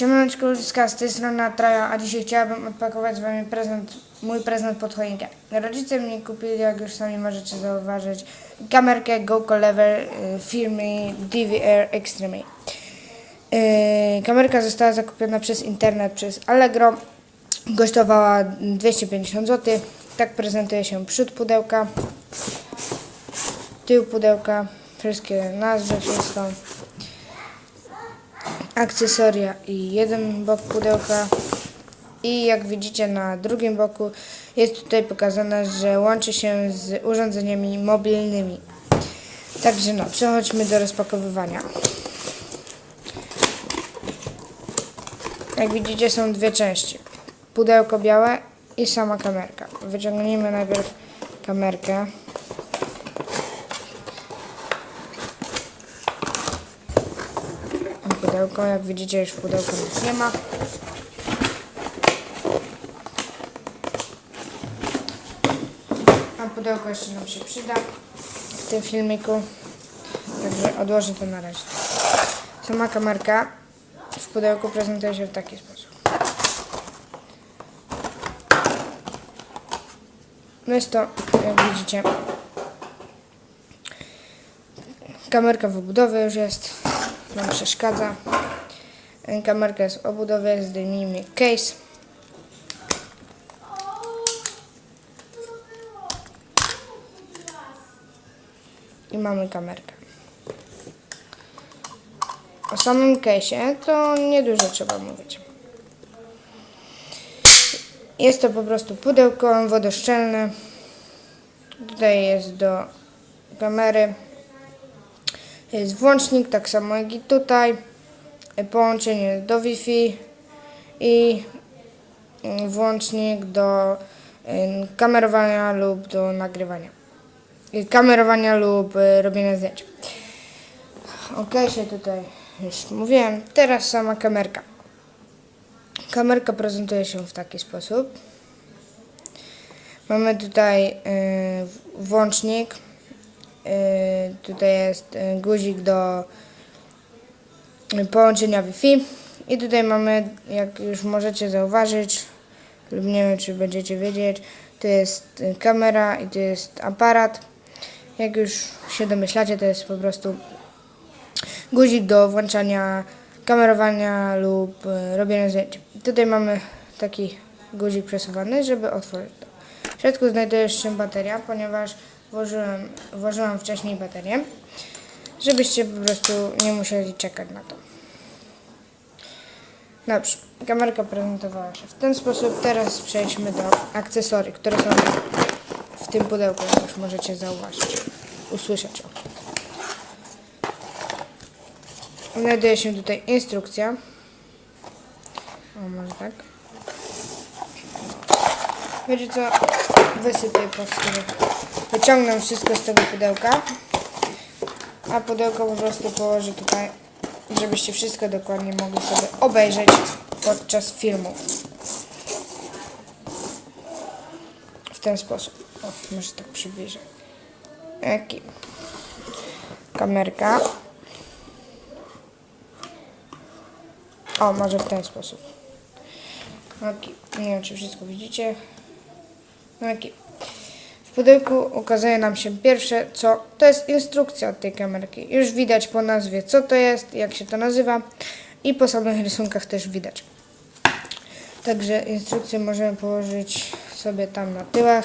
Siemaneczko ludziska, z tej strony Natraja, a dzisiaj chciałabym odpakować z Wami prezent, mój prezent pod choinkę. Rodzice mi kupili, jak już sami możecie zauważyć, kamerkę GoPro Lever y, firmy DVR Extreme. Y, kamerka została zakupiona przez internet, przez Allegro. Kosztowała 250 zł. Tak prezentuje się przód pudełka, tył pudełka, wszystkie nazwy, wszystko akcesoria i jeden bok pudełka. I jak widzicie na drugim boku jest tutaj pokazane, że łączy się z urządzeniami mobilnymi. Także no, przechodźmy do rozpakowywania. Jak widzicie są dwie części. Pudełko białe i sama kamerka. Wyciągnijmy najpierw kamerkę. Pudełko. Jak widzicie, już w pudełku nic nie ma. A pudełko jeszcze nam się przyda w tym filmiku. Także odłożę to na razie. Sama kamerka w pudełku prezentuje się w taki sposób. No jest to, jak widzicie, kamerka w obudowie już jest nam przeszkadza. Kamerka jest w obudowie, zdejmijmy case. I mamy kamerkę. O samym case'ie to niedużo trzeba mówić. Jest to po prostu pudełko wodoszczelne. Tutaj jest do kamery. Jest włącznik, tak samo jak i tutaj. Połączenie do Wi-Fi i mm, włącznik do ym, kamerowania lub do nagrywania. Kamerowania lub y, robienia zdjęć. Ok, się tutaj już mówiłem. Teraz sama kamerka. Kamerka prezentuje się w taki sposób. Mamy tutaj włącznik. Y, tutaj jest y, guzik do y, połączenia Wi-Fi. I tutaj mamy, jak już możecie zauważyć, lub nie wiem, czy będziecie wiedzieć, to jest kamera i to jest aparat. Jak już się domyślacie, to jest po prostu guzik do włączania kamerowania lub robienia zdjęć. Tutaj mamy taki guzik przesuwany, żeby otworzyć to. W środku znajduje się bateria, ponieważ włożyłem, włożyłam wcześniej baterię, żebyście po prostu nie musieli czekać na to. Dobrze, kamerka prezentowała się w ten sposób. Teraz przejdźmy do akcesorii, które są w tym pudełku, jak już możecie zauważyć, usłyszeć. Znajduje się tutaj instrukcja. O, może tak. Wiecie co? Wysypię po prostu. Wyciągnę wszystko z tego pudełka. A pudełko po prostu położę tutaj, żebyście wszystko dokładnie mogli sobie obejrzeć podczas filmu. W ten sposób. O, może tak przybliżę. Jaki? Kamerka. O, może w ten sposób. Taki, nie wiem, czy wszystko widzicie. Taki. W pudełku ukazuje nam się pierwsze, co to jest instrukcja od tej kamerki. Już widać po nazwie, co to jest, jak się to nazywa i po samych rysunkach też widać. Także instrukcję możemy położyć sobie tam na tyłach.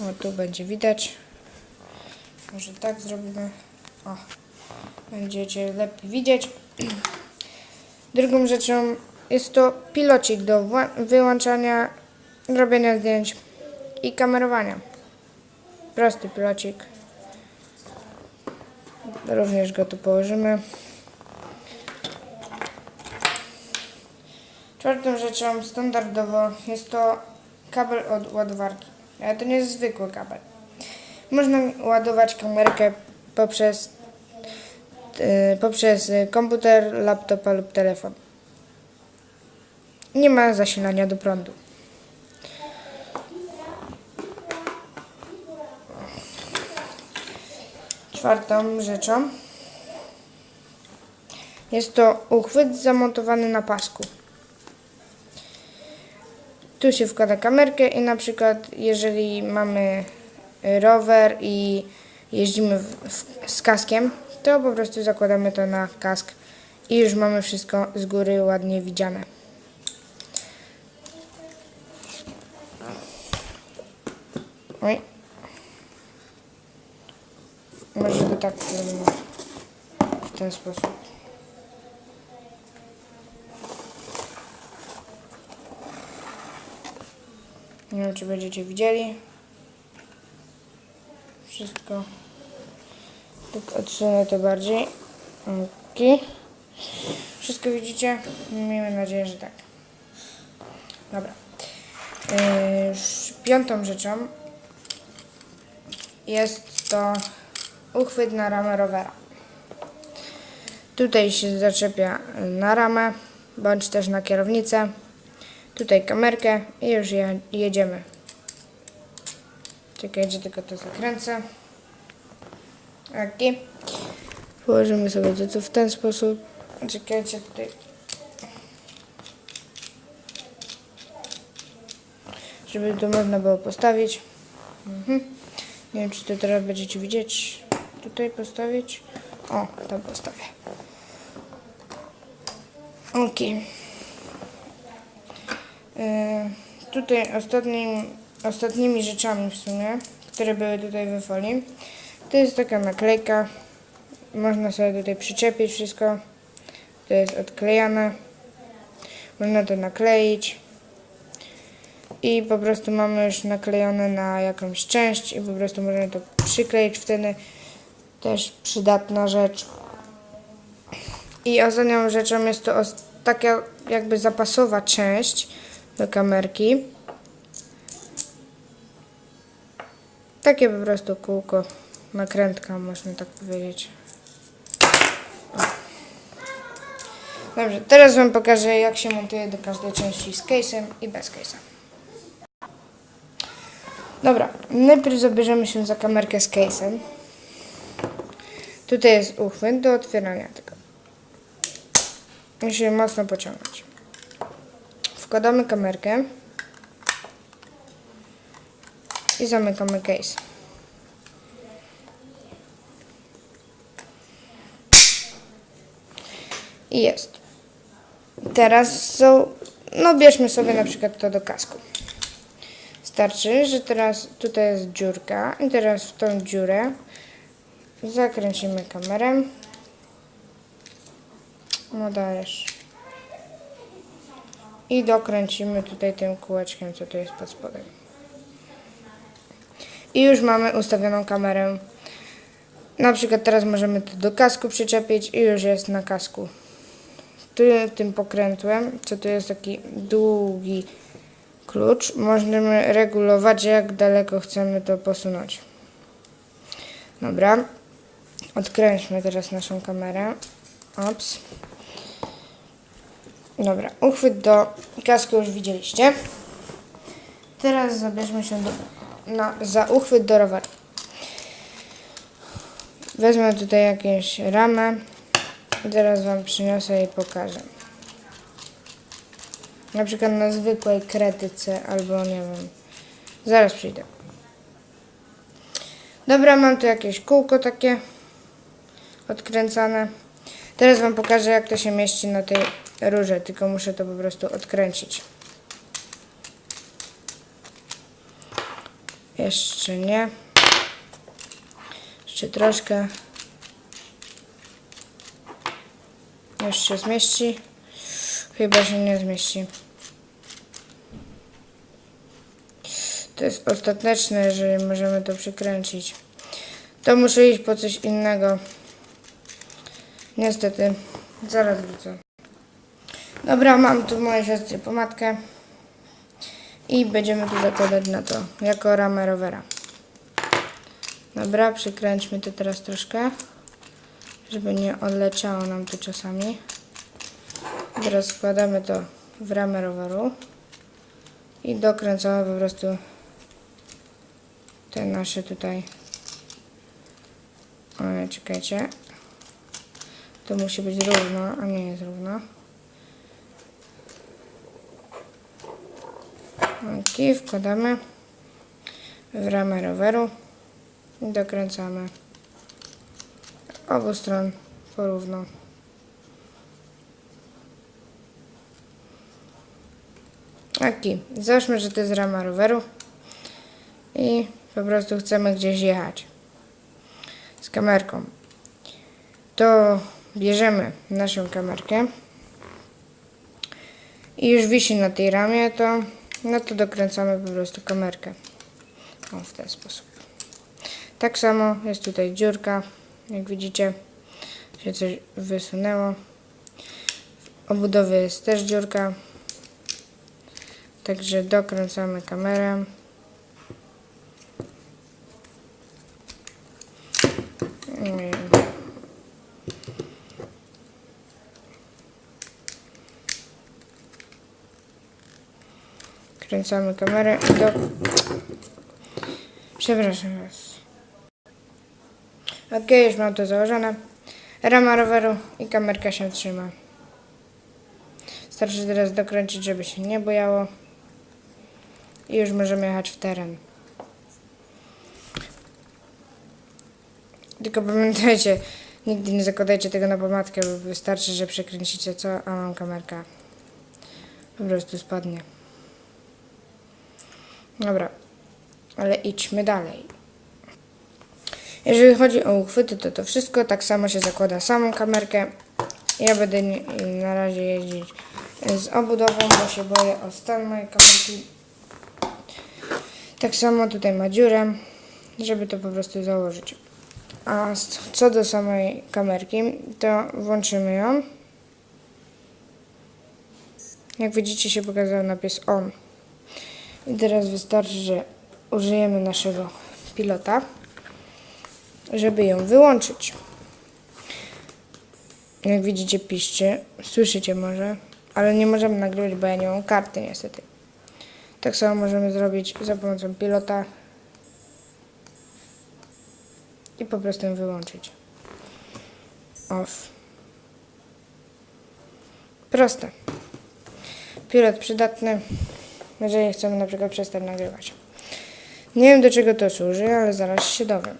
O, tu będzie widać. Może tak zrobimy. O, będziecie lepiej widzieć. Drugą rzeczą jest to pilocik do wyłączania, robienia zdjęć i kamerowania. Prosty pilocik. Również go tu położymy. Czwartą rzeczą standardowo jest to kabel od ładowarki. Ale to nie jest zwykły kabel. Można ładować kamerkę poprzez, e, poprzez komputer, laptopa lub telefon. Nie ma zasilania do prądu. Czwartą rzeczą Jest to uchwyt zamontowany na pasku. Tu się wkłada kamerkę i na przykład jeżeli mamy rower i jeździmy w, w, z kaskiem, to po prostu zakładamy to na kask i już mamy wszystko z góry ładnie widziane. Oj. Może to tak w ten sposób. Nie wiem, czy będziecie widzieli. Wszystko. Tak odsunę to bardziej. Ok. Wszystko widzicie? Miejmy nadzieję, że tak. Dobra. Yy, piątą rzeczą jest to uchwyt na ramę rowera. Tutaj się zaczepia na ramę, bądź też na kierownicę. Tutaj kamerkę i już je, jedziemy. Czekajcie, tylko to zakręcę. Ok. Położymy sobie to w ten sposób. Czekajcie tutaj. Żeby to można było postawić. Mhm. Nie wiem, czy to teraz będziecie widzieć. Tutaj postawić. O, tam postawię. Ok. Yy, tutaj ostatnim, ostatnimi rzeczami w sumie, które były tutaj we folii, to jest taka naklejka. Można sobie tutaj przyczepić wszystko. To jest odklejane. Można to nakleić. I po prostu mamy już naklejone na jakąś część i po prostu możemy to przykleić wtedy. Też przydatna rzecz. I ostatnią rzeczą jest to taka jakby zapasowa część do kamerki. Takie po prostu kółko, nakrętka można tak powiedzieć. Dobrze, teraz Wam pokażę jak się montuje do każdej części z case'em i bez case'a. Dobra, najpierw zabierzemy się za kamerkę z case'em. Tutaj jest uchwyt do otwierania tego. Musimy mocno pociągnąć. Wkładamy kamerkę i zamykamy case. I jest. Teraz są, no bierzmy sobie na przykład to do kasku. Starczy, że teraz tutaj jest dziurka i teraz w tą dziurę zakręcimy kamerę. No dajesz. I dokręcimy tutaj tym kółeczkiem, co tu jest pod spodem. I już mamy ustawioną kamerę. Na przykład teraz możemy to do kasku przyczepić i już jest na kasku. Tu tym pokrętłem, co tu jest taki długi klucz, możemy regulować jak daleko chcemy to posunąć. Dobra. Odkręćmy teraz naszą kamerę. Ops. Dobra, uchwyt do kasku już widzieliście. Teraz zabierzmy się do, na, za uchwyt do roweru. Wezmę tutaj jakąś ramę. Teraz Wam przyniosę i pokażę. Na przykład na zwykłej kretyce albo nie wiem. Zaraz przyjdę. Dobra, mam tu jakieś kółko takie odkręcane. Teraz Wam pokażę jak to się mieści na tej rurze, tylko muszę to po prostu odkręcić. Jeszcze nie. Jeszcze troszkę. Już się zmieści. Chyba się nie zmieści. To jest ostateczne, że możemy to przykręcić. To muszę iść po coś innego. Niestety, zaraz wrócę. Dobra, mam tu mojej siostry pomadkę. I będziemy tu zakładać na to, jako ramę rowera. Dobra, przykręćmy to teraz troszkę, żeby nie odleciało nam tu czasami. Teraz składamy to w ramę roweru i dokręcamy po prostu te nasze tutaj. O, czekajcie. To musi być równo, a nie jest równo. Ok, wkładamy w ramę roweru i dokręcamy obu stron porówno. Ok, załóżmy, że to jest rama roweru i po prostu chcemy gdzieś jechać z kamerką. To bierzemy naszą kamerkę i już wisi na tej ramie, to no to dokręcamy po prostu kamerkę. O, w ten sposób. Tak samo jest tutaj dziurka, jak widzicie, się coś wysunęło. W obudowie jest też dziurka, także dokręcamy kamerę. Nie. Kręcamy kamerę i do... Przepraszam was. Ok, już mam to założone. Rama roweru i kamerka się trzyma. Starczy teraz dokręcić, żeby się nie bojało. I już możemy jechać w teren. Tylko pamiętajcie, nigdy nie zakładajcie tego na pomadkę, bo wystarczy, że przekręcicie co, a mam kamerka. Po prostu spadnie. Dobra, ale idźmy dalej. Jeżeli chodzi o uchwyty, to to wszystko. Tak samo się zakłada samą kamerkę. Ja będę na razie jeździć z obudową, bo się boję o stan mojej kamerki. Tak samo tutaj ma dziurę, żeby to po prostu założyć. A co do samej kamerki, to włączymy ją. Jak widzicie się pokazał napis ON. I teraz wystarczy, że użyjemy naszego pilota, żeby ją wyłączyć. Jak widzicie piszczy, słyszycie może, ale nie możemy nagrywać, bo ja nie mam karty niestety. Tak samo możemy zrobić za pomocą pilota i po prostu ją wyłączyć. Off. Proste. Pilot przydatny, jeżeli chcemy na przykład przestać nagrywać. Nie wiem do czego to służy, ale zaraz się dowiem.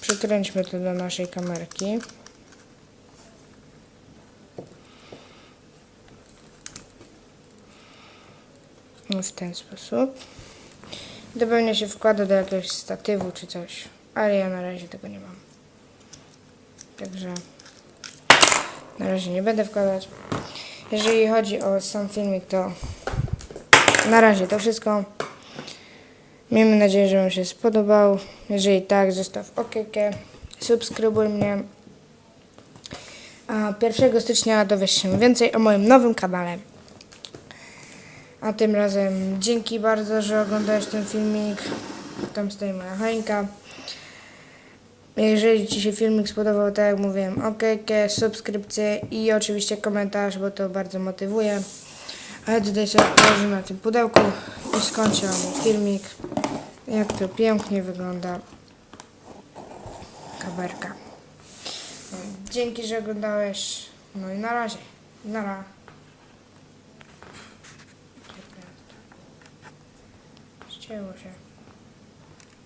Przykręćmy to do naszej kamerki. No w ten sposób. To pewnie się wkłada do jakiegoś statywu czy coś, ale ja na razie tego nie mam. Także na razie nie będę wkładać. Jeżeli chodzi o sam filmik, to na razie to wszystko. Miejmy nadzieję, że Wam się spodobał. Jeżeli tak, zostaw okejkę, subskrybuj mnie. A 1 stycznia dowiesz się więcej o moim nowym kanale. A tym razem dzięki bardzo, że oglądałeś ten filmik. Tam stoi moja choinka. Jeżeli Ci się filmik spodobał, tak jak mówiłem, okejkę, subskrypcję i oczywiście komentarz, bo to bardzo motywuje. A ja tutaj sobie położę na tym pudełku i skończę mój filmik. Jak to pięknie wygląda kaberka. Dzięki, że oglądałeś. No i na razie. Na razie. Się.